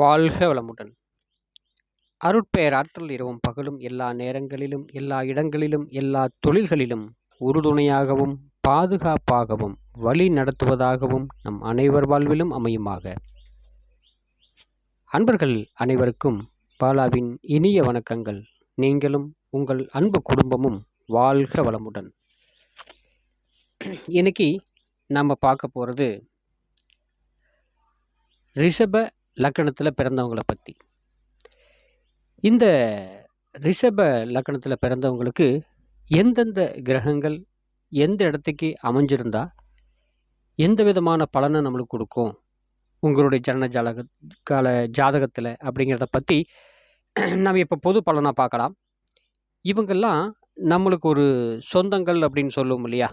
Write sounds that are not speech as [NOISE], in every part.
வாழ்க வளமுடன். அருட்பெயராற்றல் இரவும் பகலும் எல்லா நேரங்களிலும் எல்லா இடங்களிலும் எல்லா தொழில்களிலும் உறுதுணையாகவும் பாதுகாப்பாகவும் வழி நடத்துவதாகவும் நம் அனைவர் வாழ்விலும் அமையுமாக. அன்பர்கள் அனைவருக்கும் பாலாவின் இனிய வணக்கங்கள். நீங்களும் உங்கள் அன்பு குடும்பமும் வாழ்க வளமுடன். இன்னைக்கு நம்ம பார்க்க போகிறது ரிஷப லக்கணத்தில் பிறந்தவங்களை பற்றி இந்த ரிஷப லக்கணத்தில் பிறந்தவங்களுக்கு எந்தெந்த கிரகங்கள் எந்த இடத்துக்கு அமைஞ்சிருந்தா எந்த விதமான பலனை நம்மளுக்கு கொடுக்கும்? உங்களுடைய ஜனன ஜாலக கால ஜாதகத்தில் அப்படிங்கிறத பற்றி நம்ம இப்போ பொது பலனாக பார்க்கலாம். இவங்கெல்லாம் நம்மளுக்கு ஒரு சொந்தங்கள் அப்படின்னு சொல்லுவோம் இல்லையா?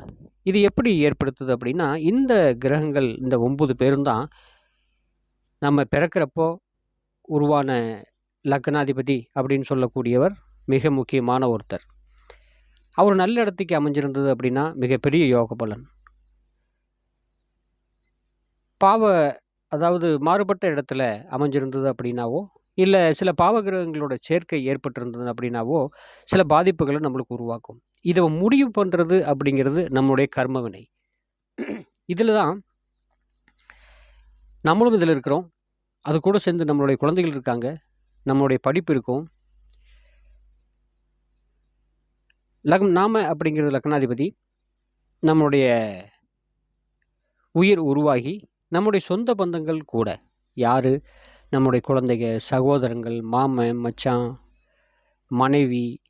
இது எப்படி ஏற்படுத்துது அப்படின்னா இந்த கிரகங்கள் இந்த ஒம்பது பேரும் தான் நம்ம பிறக்கிறப்போ உருவான லக்னாதிபதி அப்படின்னு சொல்லக்கூடியவர் மிக முக்கியமான ஒருத்தர். அவர் நல்ல இடத்துக்கு அமைஞ்சிருந்தது அப்படின்னா மிகப்பெரிய யோக பலன் பாவ அதாவது மாறுபட்ட இடத்துல அமைஞ்சிருந்தது அப்படின்னாவோ இல்லை சில பாவகிரகங்களோட சேர்க்கை ஏற்பட்டிருந்தது அப்படின்னாவோ சில பாதிப்புகளை நம்மளுக்கு உருவாக்கும். இதை முடிவு பண்ணுறது அப்படிங்கிறது நம்மளுடைய கர்மவினை. இதில் தான் நம்மளும் இதில் இருக்கிறோம். அது கூட சேர்ந்து நம்மளுடைய குழந்தைகள் இருக்காங்க. நம்மளுடைய படிப்பு இருக்கும். லக்ன நாம அப்படிங்கிறது லக்னாதிபதி. நம்மளுடைய உயிர் உருவாகி நம்முடைய சொந்த பந்தங்கள் கூட. யார்? நம்முடைய குழந்தைங்க சகோதரங்கள் மாமன் மச்சான் மனைவி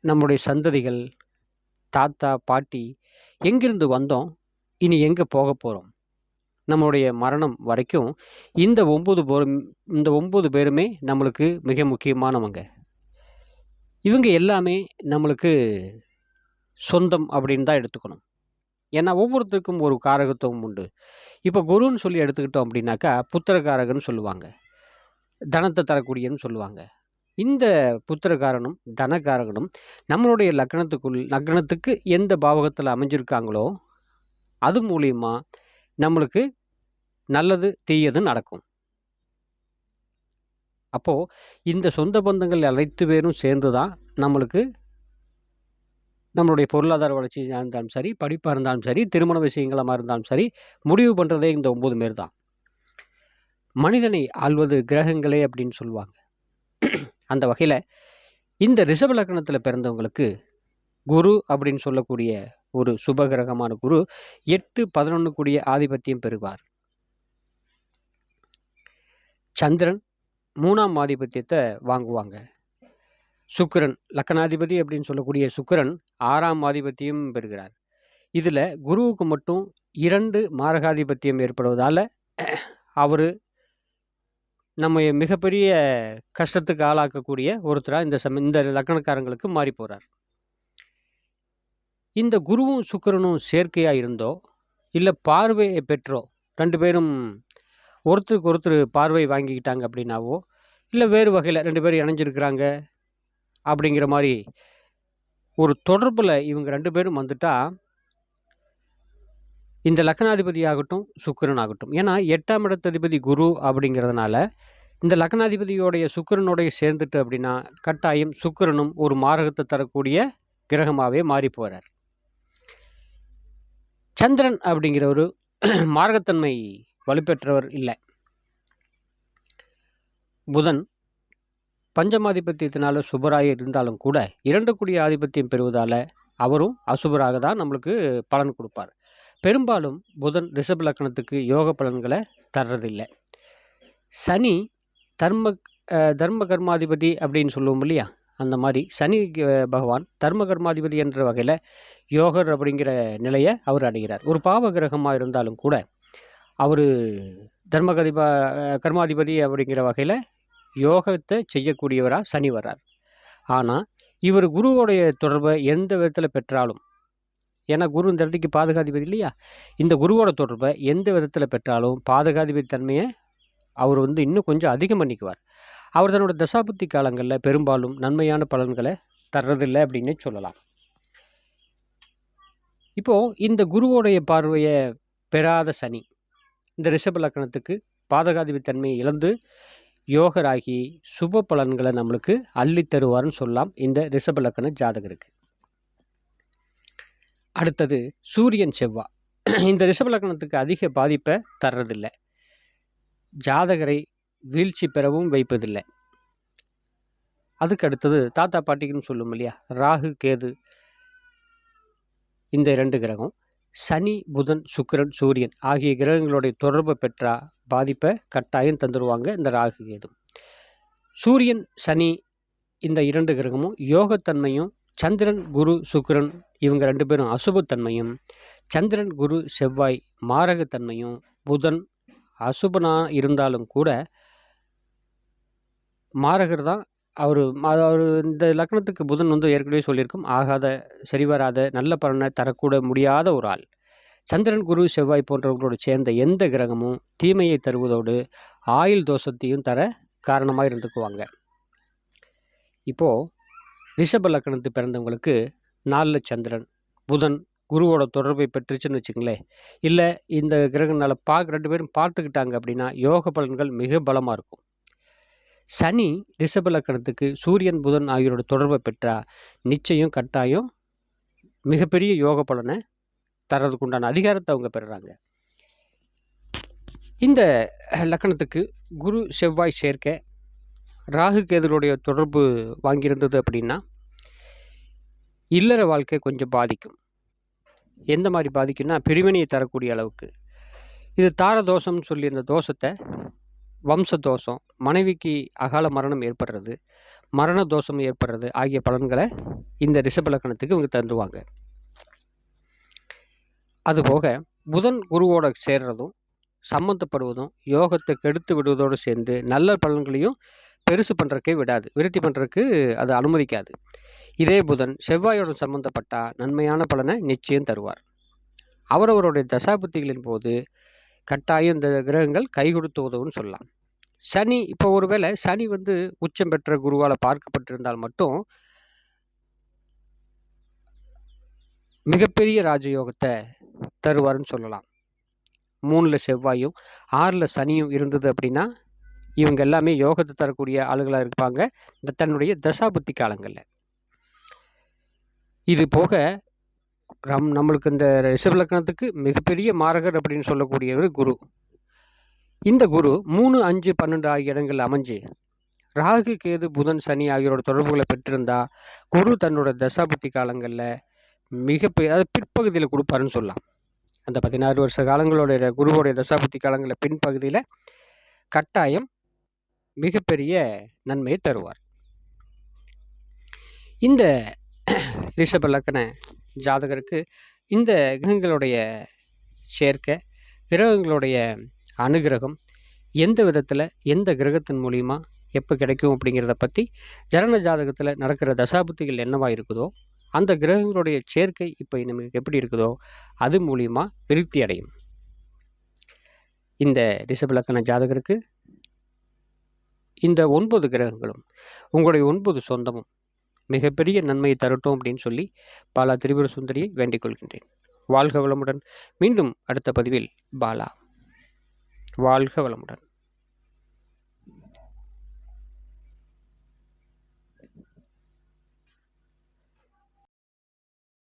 நம்முடைய சந்ததிகள் தாத்தா பாட்டி எங்கிருந்து வந்தோம்? இனி எங்கே போக போகிறோம் நம்மளுடைய மரணம் வரைக்கும் இந்த ஒம்பது பேரும் இந்த ஒம்பது பேருமே நம்மளுக்கு மிக முக்கியமானவங்க. இவங்க எல்லாமே நம்மளுக்கு சொந்தம் அப்படின்னு தான் எடுத்துக்கணும். ஏன்னா ஒவ்வொருத்தருக்கும் ஒரு காரகத்துவம் உண்டு. இப்போ குருன்னு சொல்லி எடுத்துக்கிட்டோம் அப்படின்னாக்கா புத்திரகாரகன்னு சொல்லுவாங்க. தனத்தை தரக்கூடியன்னு சொல்லுவாங்க. இந்த புத்திரகாரனும் தனகாரகனும் நம்மளுடைய லக்னத்துக்குள் லக்னத்துக்கு எந்த பாவகத்தில் அமைஞ்சிருக்காங்களோ அது மூலியமாக நம்மளுக்கு நல்லது தீயது நடக்கும். அப்போது இந்த சொந்த பந்தங்கள் அனைத்து பேரும் சேர்ந்து தான் நம்மளுக்கு நம்மளுடைய பொருளாதார வளர்ச்சியாக இருந்தாலும் சரி படிப்பாக இருந்தாலும் சரி திருமண விஷயங்களமாக இருந்தாலும் சரி முடிவு பண்ணுறதே இந்த ஒம்பது பேர் தான். மனிதனை ஆள்வது கிரகங்களே அப்படின்னு சொல்லுவாங்க. அந்த வகையில் இந்த ரிஷப லக்கணத்தில் பிறந்தவங்களுக்கு குரு அப்படின்னு சொல்லக்கூடிய ஒரு சுபகிரகமான குரு எட்டு பதினொன்று கூடிய ஆதிபத்தியம் பெறுவார். சந்திரன் மூணாம் ஆதிபத்தியத்தை வாங்குவாங்க. சுக்கிரன் லக்கணாதிபதி அப்படின்னு சொல்லக்கூடிய சுக்கிரன் ஆறாம் ஆதிபத்தியம் பெறுகிறார். இதில் குருவுக்கு மட்டும் இரண்டு மாரகாதிபத்தியம் ஏற்படுவதால் அவர் நம்ம மிகப்பெரிய கஷ்டத்துக்கு ஆளாக்கக்கூடிய ஒருத்தராக இந்த சம இந்த லக்கணக்காரங்களுக்கு மாறி போகிறார் இந்த குருவும் சுக்கிரனும் சேர்க்கையாக இருந்தோ? இல்லை பார்வையை பெற்றோ? ரெண்டு பேரும் ஒருத்தருக்கு ஒருத்தர் பார்வை வாங்கிக்கிட்டாங்க அப்படின்னாவோ? இல்லை வேறு வகையில் ரெண்டு பேரும் இணைஞ்சிருக்கிறாங்க அப்படிங்கிற மாதிரி ஒரு தொடர்பில் இவங்க ரெண்டு பேரும் வந்துட்டா இந்த லக்னாதிபதி ஆகட்டும் சுக்கிரன் ஆகட்டும் ஏன்னா எட்டாம் இடத்ததிபதி குரு அப்படிங்கிறதுனால இந்த லக்னாதிபதியோடைய சுக்கிரனுடைய சேர்ந்துட்டு அப்படின்னா கட்டாயம் சுக்கிரனும் ஒரு மாரகத்தை தரக்கூடிய கிரகமாகவே மாறி போகிறார் சந்திரன் அப்படிங்கிற ஒரு [CLEARS THROAT] மார்க்கத்தன்மை வலுப்பெற்றவர் இல்லை. புதன் பஞ்சமாதிபத்தியத்தினால சுபராக இருந்தாலும் கூட இரண்டு கூடிய ஆதிபத்தியம் பெறுவதால் அவரும் அசுபராக தான் நம்மளுக்கு பலன் கொடுப்பார். பெரும்பாலும் புதன் ரிஷப லக்கணத்துக்கு யோக பலன்களை தர்றதில்லை. சனி தர்ம தர்ம கர்மாதிபதி அப்படின்னு சொல்லுவோம் இல்லையா? அந்த மாதிரி சனி பகவான் தர்ம கர்மாதிபதி என்ற வகையில் யோகர் அப்படிங்கிற நிலையை அவர் அடைகிறார். ஒரு பாவ கிரகமாக இருந்தாலும் கூட அவர் தர்மகதிபா கர்மாதிபதி அப்படிங்கிற வகையில் யோகத்தை செய்யக்கூடியவராக சனி வர்றார். ஆனால் இவர் குருவோடைய தொடர்பை எந்த விதத்தில் பெற்றாலும் ஏன்னா குரு இந்த இடத்துக்கு பாதுகாதிபதி இல்லையா? இந்த குருவோட தொடர்பை எந்த விதத்தில் பெற்றாலும் பாதுகாதிபதி தன்மையை அவர் வந்து இன்னும் கொஞ்சம் அதிகம் பண்ணிக்குவார். அவர் தன்னோட தசாபுத்தி காலங்களில் பெரும்பாலும் நன்மையான பலன்களை தர்றதில்லை அப்படின்னே சொல்லலாம். இப்போது இந்த குருவோடைய பார்வையை பெறாத சனி இந்த ரிஷப லக்கணத்துக்கு பாதகாதிபத்தன்மையை இழந்து யோகராகி சுப பலன்களை நம்மளுக்கு அள்ளி தருவார்னு சொல்லலாம் இந்த ரிஷப லக்கண ஜாதகருக்கு. அடுத்தது சூரியன் செவ்வா. இந்த ரிஷப லக்கணத்துக்கு அதிக பாதிப்பை தர்றதில்லை. ஜாதகரை வீழ்ச்சி பெறவும் வைப்பதில்லை. அதுக்கு அடுத்தது தாத்தா பாட்டிக்குன்னு சொல்லும் இல்லையா? ராகு கேது இந்த இரண்டு கிரகம். சனி புதன் சுக்கிரன் சூரியன் ஆகிய கிரகங்களுடைய தொடர்பை பெற்றா பாதிப்பை கட்டாயம் தந்துடுவாங்க இந்த ராகு கேது. சூரியன் சனி இந்த இரண்டு கிரகமும் யோகத்தன்மையும் சந்திரன் குரு சுக்கிரன் இவங்க ரெண்டு பேரும் அசுபத்தன்மையும் சந்திரன் குரு செவ்வாய் மாரகத்தன்மையும் புதன் அசுபனாக இருந்தாலும் கூட மாரகர் தான். அவர் அவர் இந்த லக்னத்துக்கு புதன் வந்து ஏற்கனவே சொல்லியிருக்கும். ஆகாத சரி வராத நல்ல பலனை தரக்கூட முடியாத ஒரு ஆள். சந்திரன் குரு செவ்வாய் போன்றவர்களோடு சேர்ந்த எந்த கிரகமும் தீமையை தருவதோடு ஆயுள் தோஷத்தையும் தர காரணமாக இருந்துக்குவாங்க. இப்போது ரிஷப லக்னத்து பிறந்தவங்களுக்கு நாலில் சந்திரன் புதன் குருவோட தொடர்பை பெற்றுச்சுன்னு வச்சுங்களேன் இல்லை இந்த கிரகங்களால் பார்க்க ரெண்டு பேரும் பார்த்துக்கிட்டாங்க அப்படின்னா யோக பலன்கள் மிக பலமாக இருக்கும். சனி ரிஷப லக்கணத்துக்கு சூரியன் புதன் ஆகியோரோட தொடர்பை பெற்றா நிச்சயம் கட்டாயம் மிகப்பெரிய யோக பலனை தர்றதுக்கு உண்டான அதிகாரத்தை அவங்க பெறுறாங்க. இந்த லக்கணத்துக்கு குரு செவ்வாய் சேர்க்க ராகு கேதுகளுடைய தொடர்பு வாங்கியிருந்தது அப்படின்னா இல்லற வாழ்க்கை கொஞ்சம் பாதிக்கும். எந்த மாதிரி பாதிக்கும்னா பிரிவினையை தரக்கூடிய அளவுக்கு. இது தார தோஷம்னு சொல்லி இந்த தோஷத்தை வம்ச தோஷம் மனைவிக்கு அகால மரணம் ஏற்படுறது மரண தோஷம் ஏற்படுறது ஆகிய பலன்களை இந்த ரிஷபலக்கணத்துக்கு இவங்க தந்துருவாங்க. அதுபோக புதன் குருவோட சேர்றதும் சம்மந்தப்படுவதும் யோகத்தை கெடுத்து விடுவதோடு சேர்ந்து நல்ல பலன்களையும் பெருசு பண்ணுறக்கே விடாது விருத்தி பண்ணுறதுக்கு அது அனுமதிக்காது. இதே புதன் செவ்வாயோட சம்மந்தப்பட்டால் நன்மையான பலனை நிச்சயம் தருவார். அவரவருடைய தசாபுத்திகளின் போது கட்டாயம் இந்த கிரகங்கள் கை கொடுத்து உதவுன்னு சொல்லலாம். சனி இப்போ ஒருவேளை சனி வந்து உச்சம் பெற்ற குருவால் பார்க்கப்பட்டிருந்தால் மட்டும் மிகப்பெரிய ராஜயோகத்தை தருவார்னு சொல்லலாம். மூணில் செவ்வாயும் ஆறில் சனியும் இருந்தது அப்படின்னா இவங்க எல்லாமே யோகத்தை தரக்கூடிய ஆளுகளாக இருப்பாங்க. இந்த தன்னுடைய தசாபுத்தி காலங்களில். இது போக ரம் நம்மளுக்கு இந்த ரிஷபலக்கணத்துக்கு மிகப்பெரிய மாரகர் அப்படின்னு சொல்லக்கூடியவர் குரு. இந்த குரு மூணு அஞ்சு பன்னெண்டு ஆகிய இடங்கள் அமைஞ்சு ராகு கேது புதன் சனி ஆகியோட தொடர்புகளை பெற்றிருந்தா குரு தன்னோட தசாபுத்தி காலங்களில் மிக அதாவது பிற்பகுதியில் கொடுப்பாருன்னு சொல்லலாம். அந்த பதினாறு வருஷ காலங்களுடைய குருவோடைய தசாபுத்தி காலங்களில் பின்பகுதியில் கட்டாயம் மிகப்பெரிய நன்மையை தருவார். இந்த ரிஷப லக்கண ஜாதகருக்கு இந்த கிரகங்களுடைய சேர்க்கை கிரகங்களுடைய அனுகிரகம் எந்த விதத்தில் எந்த கிரகத்தின் மூலிமா எப்போ கிடைக்கும் அப்படிங்கிறத பற்றி ஜனன ஜாதகத்தில் நடக்கிற தசாபுத்திகள் என்னவாக இருக்குதோ அந்த கிரகங்களுடைய சேர்க்கை இப்போ நமக்கு எப்படி இருக்குதோ அது மூலிமா விருத்தி அடையும். இந்த ரிஷபலக்கண ஜாதகருக்கு இந்த ஒன்பது கிரகங்களும் உங்களுடைய ஒன்பது சொந்தமும் மிகப்பெரிய நன்மையை தரட்டும் அப்படின்னு சொல்லி பாலா திரிபுர சுந்தரியை வேண்டிக் கொள்கின்றேன். வாழ்க வளமுடன். மீண்டும் அடுத்த பதிவில் பாலா. வாழ்க வளமுடன்.